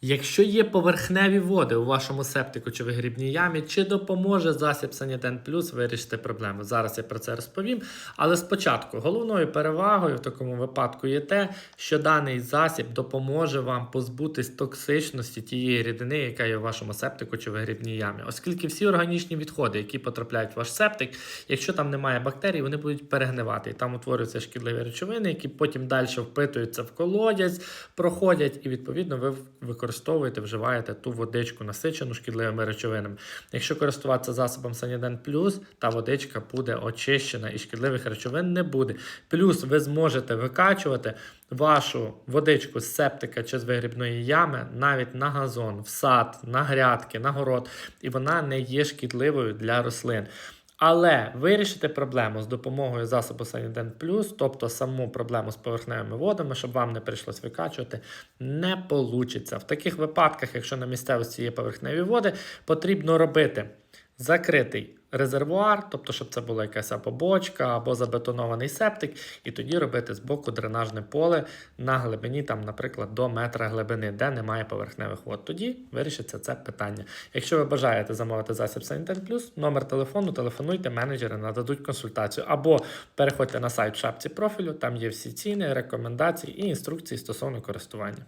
Якщо є поверхневі води у вашому септику чи вигрібній ямі, чи допоможе засіб Санітен Плюс вирішити проблему? Зараз я про це розповім. Але спочатку головною перевагою в такому випадку є те, що даний засіб допоможе вам позбутись токсичності тієї рідини, яка є у вашому септику чи вигрібній ямі. Оскільки всі органічні відходи, які потрапляють в ваш септик, якщо там немає бактерій, вони будуть перегнивати. І там утворюються шкідливі речовини, які потім далі впитуються в колодязь, проходять, і відповідно ви використовуєте, вживаєте ту водичку насичену шкідливими речовинами. Якщо користуватися засобом Саніден Плюс, та водичка буде очищена і шкідливих речовин не буде. Плюс ви зможете викачувати вашу водичку з септика чи з вигрібної ями навіть на газон, в сад, на грядки, на город, і вона не є шкідливою для рослин. Але вирішити проблему з допомогою засобу Sanident Plus, тобто саму проблему з поверхневими водами, щоб вам не прийшлось викачувати, не вийде. В таких випадках, якщо на місцевості є поверхневі води, потрібно робити закритий резервуар, тобто, щоб це була якась або бочка, або забетонований септик, і тоді робити з боку дренажне поле на глибині, там, наприклад, до метра глибини, де немає поверхневих вод. Тоді вирішиться це питання. Якщо ви бажаєте замовити засіб Saniten Plus, номер телефону, телефонуйте, менеджери нададуть консультацію. Або переходьте на сайт в шапці профілю, там є всі ціни, рекомендації і інструкції стосовно користування.